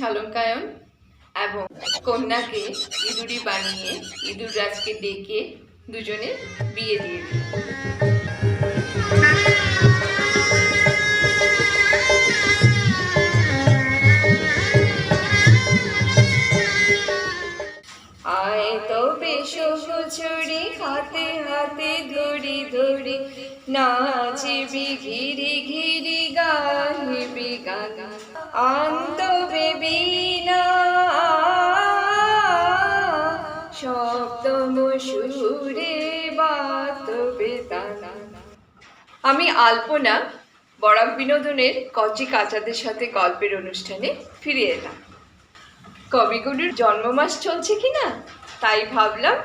শালঙ্কায়ন এবং কন্যাকে ইঁদুরি বানিয়ে ইঁদুর রাজকে ডেকে দুজনে বিয়ে দিয়ে দিল। আয় তবে সহচরি হাতে হাতে ধরি ধরি নাচবি ঘিরি ঘিরি, গাহিবি গান। আন্তবে বীণা শব্দম সুরে বাতবে তানা আমি আলপনা, বরাক বিনোদনের কচি কাচাদের সাথে গল্পের অনুষ্ঠানে ফিরে এলাম। কবিগুরুর জন্মমাস চলছে কি না তাই ভাবলাম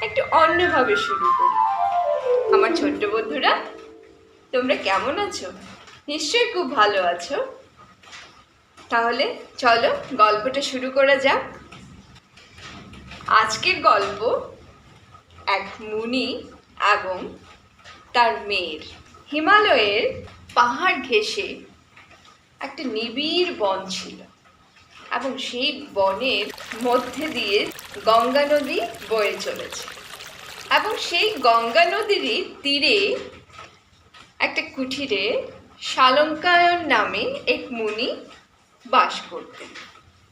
একটু অন্যভাবে শুরু করি। আমার ছোট্ট বন্ধুরা, তোমরা কেমন আছো? নিশ্চয়ই খুব ভালো আছো। তাহলে চলো গল্পটা শুরু করা যাক। আজকের গল্প এক মুনি এবং তার মেয়ের। হিমালয়ের পাহাড় ঘেঁষে একটা নিবিড় বন ছিল এবং সেই বনের মধ্যে দিয়ে গঙ্গা নদী বয়ে চলেছে। এবং সেই গঙ্গা নদীরই তীরে একটা কুঠিরে শালঙ্কায়ন নামে এক মুনি বাস করতেন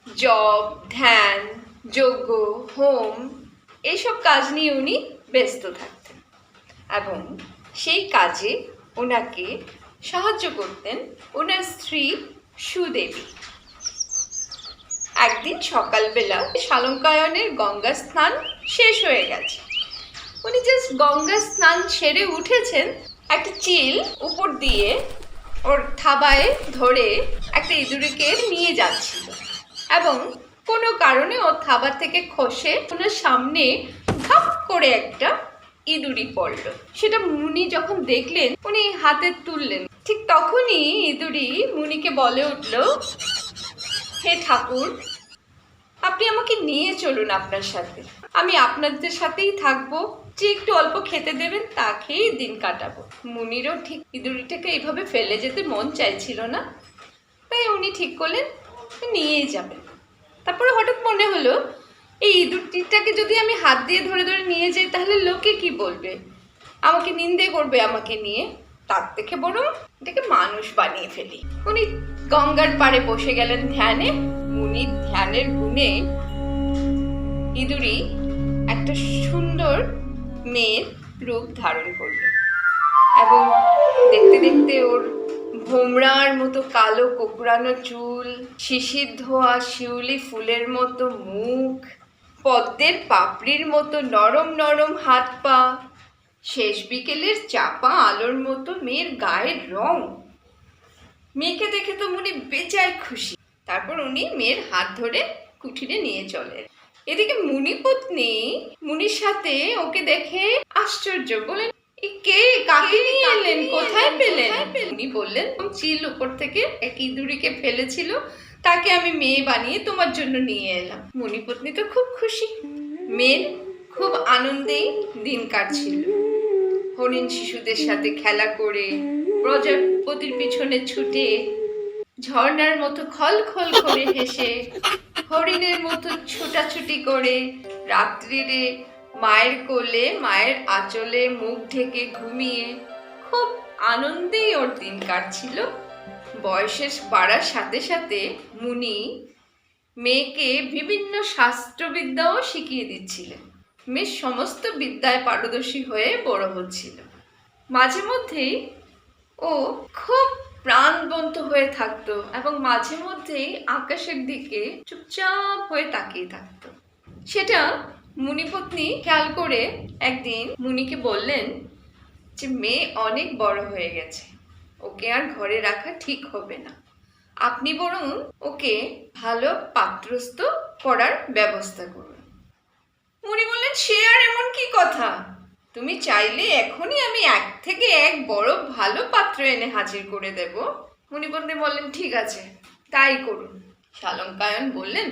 জপ ধ্যান যজ্ঞ হোম এইসব কাজ নিয়ে উনি ব্যস্ত থাকতেন এবং সেই কাজে ওনাকে সাহায্য করতেন ওনার স্ত্রী সুদেবী। একদিন সকালবেলা শালঙ্কায়নের গঙ্গা স্নান শেষ হয়ে গেছে। উনি জাস্ট গঙ্গা স্নান সেরে উঠেছেন, একটা চিল উপর দিয়ে ওর থাবায় ধরে একটা ইঁদুরিকে নিয়ে যাচ্ছিল। এবং কোনো কারণে ওর থাবা থেকে খসে ওনার সামনে ধাপ করে একটা ইঁদুরি পড়ল। সেটা মুনি যখন দেখলেন, উনি হাতে তুললেন। ঠিক তখনই ইঁদুরি মুনিকে বলে উঠল, হে ঠাকুর আপনি আমাকে নিয়ে চলুন আপনার সাথে। আমি আপনাদের সাথেই থাকব। যে একটু অল্প খেতে দেবেন, তা খেয়েই দিন কাটাবো। মুনিরও ঠিক ইঁদুরিটাকে এইভাবে ফেলে যেতে মন চাইছিল না। তাই উনি ঠিক করলেন, নিয়েই যাবেন। তারপরে হঠাৎ মনে হলো, এই ইঁদুরটিটাকে যদি আমি হাত দিয়ে ধরে ধরে নিয়ে যাই, তাহলে লোকে কি বলবে? আমাকে নিন্দে করবে আমাকে নিয়ে। তার থেকে বরং এটাকে মানুষ বানিয়ে ফেলি। উনি গঙ্গার পাড়ে বসে গেলেন ধ্যানে। উনি ধ্যানের গুণে ইঁদুরি একটা সুন্দর মেয়ের রূপ ধারণ করল। এবং দেখতে দেখতে ওর ভোমরার মতো কালো কোকড়ানো চুল শিশির ধোয়া শিউলি ফুলের মতো মুখ, পদ্মের পাপড়ির মতো নরম নরম হাত পা, শেষ বিকেলের চাপা আলোর মতো মেয়ের গায়ের রং। মেয়েকে দেখে তো মনে বেচায় খুশি। তারপর উনি মেয়ের হাত ধরে কুঠিরে নিয়ে চলেন। এদিকে মুনি পত্নী মুনির সাথে ওকে দেখে আশ্চর্য বলেন "এ কে? কাকে নিয়ে এলেন? কোথায় পেলেন? উনি বললেন চিল উপর থেকে এক ইঁদুরিকে ফেলেছিল তাকে আমি মেয়ে বানিয়ে তোমার জন্য নিয়ে এলাম। মুনিপত্নী তো খুব খুশি। মেয়ের খুব আনন্দেই দিন কাটছিল। হরিণ শিশুদের সাথে খেলা করে প্রজাপতির পিছনে ছুটে ঝর্ণার মতো খল খল করে হেসে, হরিণের মতো ছুটাছুটি করে রাত্রিরে মায়ের কোলে, মায়ের আঁচলে মুখ ঢেকে ঘুমিয়ে খুব আনন্দেই ওর দিন কাটছিল। বয়সের বাড়ার সাথে সাথে মুনি মেয়েকে বিভিন্ন শাস্ত্রবিদ্যাও শিখিয়ে দিচ্ছিলেন। মেয়ে সমস্ত বিদ্যায় পারদর্শী হয়ে বড় হচ্ছিল। মাঝে মধ্যেই ও খুব প্রাণবন্ত হয়ে থাকতো এবং মাঝে মধ্যেই আকাশের দিকে চুপচাপ হয়ে তাকিয়ে থাকতো। সেটা মুনিপত্নী খেয়াল করে একদিন মুনিকে বললেন যে, মেয়ে অনেক বড় হয়ে গেছে। ওকে আর ঘরে রাখা ঠিক হবে না। আপনি বরং ওকে ভালো পাত্রস্থ করার ব্যবস্থা করুন। মুনি বললেন, সে আর এমন কি কথা? তুমি চাইলে এখনই আমি এক থেকে এক বড় ভালো পাত্র এনে হাজির করে দেব। মুনিপন্ডি বললেন, ঠিক আছে, তাই করুন। শালঙ্কায়ন বললেন,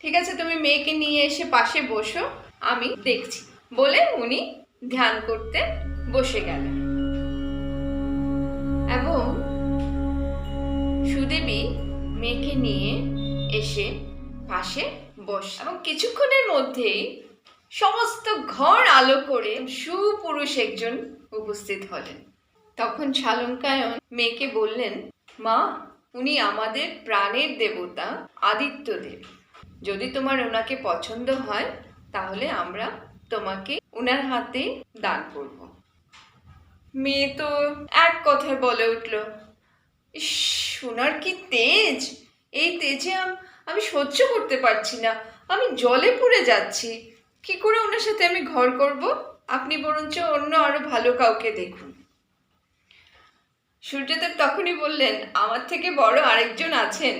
ঠিক আছে, তুমি মেয়েকে নিয়ে এসে পাশে বসো, আমি দেখছি। বলে উনি ধ্যান করতে বসে গেলেন। এবং সুদেবী মেয়েকে নিয়ে এসে পাশে বসে। এবং কিছুক্ষণের মধ্যেই সমস্ত ঘর আলো করে সুপুরুষ একজন উপস্থিত হলেন। তখন শালঙ্কায়ন মেয়েকে বললেন, মা, উনি আমাদের প্রাণের দেবতা, আদিত্যদেব। যদি তোমার ওনাকে পছন্দ হয়, তাহলে আমরা তোমাকে ওনার হাতে দান করব। মেয়ে তো এক কথায় বলে উঠল, ইস কি তেজ? এই তেজে আমি সহ্য করতে পারছি না। আমি জলে পুড়ে যাচ্ছি। কি করে ওনার সাথে আমি ঘর করব? আপনি বরঞ্চ অন্য আরও ভালো কাউকে দেখুন। সূর্যদেব তখনই বললেন, আমার থেকে বড় আরেকজন আছেন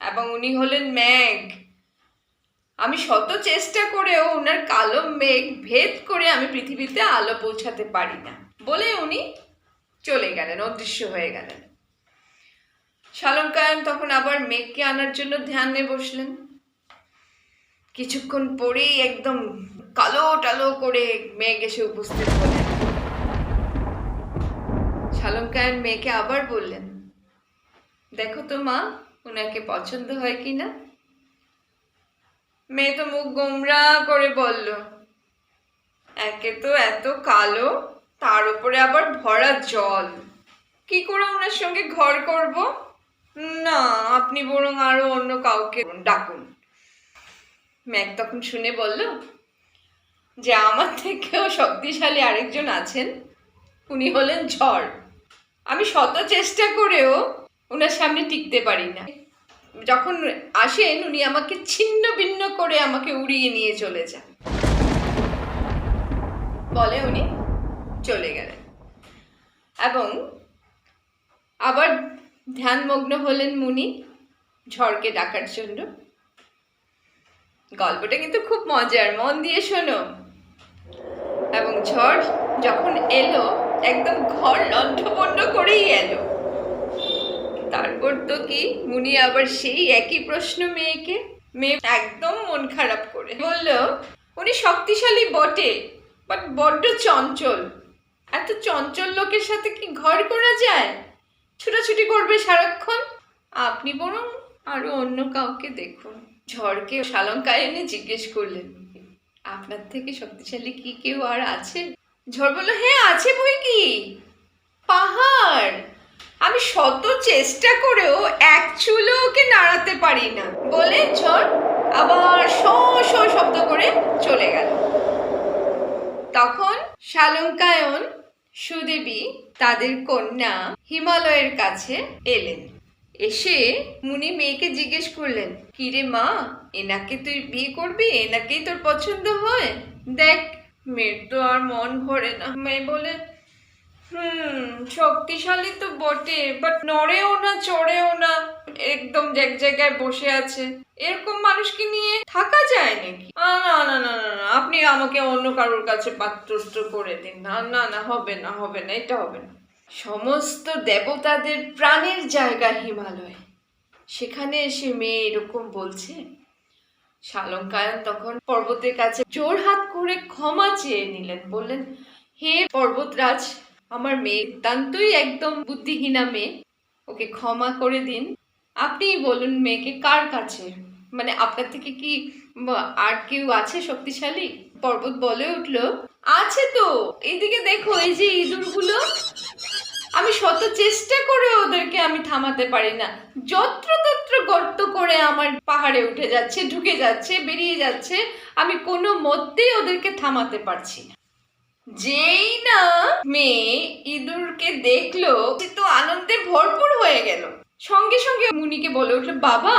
এবং উনি হলেন মেঘ। আমি শত চেষ্টা করেও ওনার কালো মেঘ ভেদ করে আমি পৃথিবীতে আলো পৌঁছাতে পারি না। বলে উনি চলে গেলেন, অদৃশ্য হয়ে গেলেন। শালঙ্কায়ন তখন আবার মেঘকে আনার জন্য ধ্যানে বসলেন। কিছুক্ষণ পরেই একদম কালো টালো করে মেঘ এসে উপস্থিত হলেন। শালঙ্কায়ন মেয়েকে আবার বললেন, দেখো তো মা ওনাকে পছন্দ হয় কি না? মেয়ে তো মুখ গোমরা করে বলল, একে তো এত কালো, তার উপরে আবার ভরা জল। কি করে ওনার সঙ্গে ঘর করব? না, আপনি বরং আরও অন্য কাউকে ডাকুন। ম্যাক তখন শুনে বলল, যে আমার থেকেও শক্তিশালী আরেকজন আছেন, উনি হলেন ঝড়। আমি শত চেষ্টা করেও ওনার সামনে টিকতে পারি না। যখন আসেন, উনি আমাকে ছিন্ন ভিন্ন করে আমাকে উড়িয়ে নিয়ে চলে যান। বলে উনি চলে গেলেন। এবং আবার ধ্যানমগ্ন হলেন মুনি ঝড়কে ডাকার জন্য। গল্পটা কিন্তু খুব মজার, মন দিয়ে শোনো। এবং ঝড় যখন এলো, একদম ঘর লণ্ঠপণ্ড করেই এলো। তারপর তো কি, মুনি আবার সেই একই প্রশ্ন মেয়েকে, মেয়ে একদম মন খারাপ করে। বলল, উনি শক্তিশালী বটে বাট বড্ড চঞ্চল। এত চঞ্চল লোকের সাথে কি ঘর করা যায়? ছুটাছুটি করবে সারাক্ষণ? আপনি বরং আরও অন্য কাউকে দেখুন। ঝড়কে শালঙ্কায়নে জিজ্ঞেস করলেন, আপনার থেকে শক্তিশালী কি কেউ আর আছে ঝড় বলল হ্যাঁ আছে বই কি? পাহাড়! আমি শত চেষ্টা করেও এক চুলো ওকে নাড়াতে পারি না। বলে ঝড় আবার শ শ শব্দ করে চলে গেল। তখন শালঙ্কায়ন সুদেবী তাদের কন্যা হিমালয়ের কাছে এলেন। এসে মুনি মেয়েকে জিজ্ঞেস করলেন, কিরে মা, এনাকে তুই বিয়ে করবি? এনাকেই তোর পছন্দ হয়? দেখ, মেয়ের তো আর মন ভরে না। মেয়ে বলে, হুম, শক্তিশালী তো বটে বাট নড়েও না, চড়েও না, একদম এক জায়গায় বসে আছে। এরকম মানুষকে নিয়ে থাকা যায় নাকি? না না না না, আপনি আমাকে অন্য কারোর কাছে পাত্রস্থ করে দিন। না না না, হবে না হবে না, এটা হবে না। সমস্ত দেবতাদের প্রাণের জায়গা হিমালয়। সেখানে এসে মেয়ে এরকম বলছে শালঙ্কায়ন তখন পর্বতের কাছে জোর হাত করে ক্ষমা চেয়ে নিলেন। বললেন, হে পর্বতরাজ, আমার মেয়ে তান্তই একদম বুদ্ধিহীনা মেয়ে, ওকে ক্ষমা করে দিন। আপনিই বলুন মেয়েকে কার কাছে? মানে আপনার থেকে কি আর কেউ আছে শক্তিশালী? পর্বত বলে উঠল, আছে তো। এইদিকে দেখো, এই যে ইঁদুরগুলো আমি শত চেষ্টা করে ওদেরকে আমি থামাতে পারি না। যত্রতত্র গর্ত করে আমার পাহাড়ে উঠে যাচ্ছে, ঢুকে যাচ্ছে, বেরিয়ে যাচ্ছে। আমি কোনো মতেই ওদেরকে থামাতে পারছি না। যেই না মেয়ে ইঁদুরকে দেখল, সে তো আনন্দে ভরপুর হয়ে গেল। সঙ্গে সঙ্গে মুনিকে বলে উঠল, বাবা,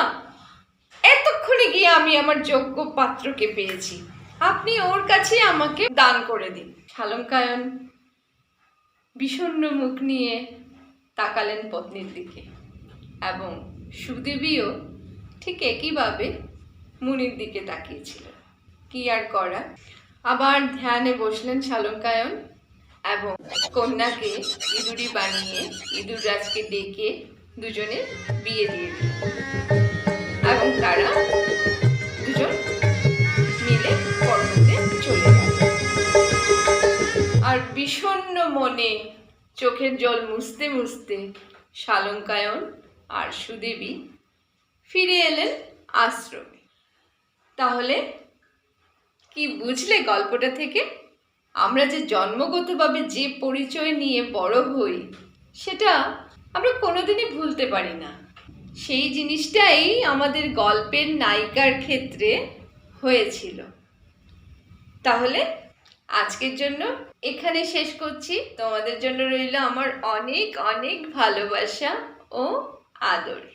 এতক্ষণে গিয়ে আমি আমার যোগ্য পাত্রকে পেয়েছি। আপনি ওর কাছে আমাকে দান করে দিন। শালঙ্কায়ন বিষণ্ণ মুখ নিয়ে তাকালেন পত্নীর দিকে এবং সুদেবীও ঠিক একইভাবে মুনির দিকে তাকিয়েছিল। কি আর করা? আবার ধ্যানে বসলেন শালঙ্কায়ন এবং কন্যাকে ইঁদুরি বানিয়ে ইঁদুর রাজকে ডেকে দুজনে বিয়ে দিয়ে দিল এবং তারা আর বিষণ্ণ মনে চোখের জল মুছতে মুছতে শালঙ্কায়ন আর সুদেবী ফিরে এলেন আশ্রমে। তাহলে কি বুঝলে গল্পটা থেকে? আমরা যে জন্মগতভাবে যে পরিচয় নিয়ে বড় হই, সেটা আমরা কোনোদিনই ভুলতে পারি না। সেই জিনিসটাই আমাদের গল্পের নায়িকার ক্ষেত্রে হয়েছিল। তাহলে আজকের জন্য এখানে শেষ করছি। তোমাদের জন্য রইল আমার অনেক অনেক ভালোবাসা ও আদর।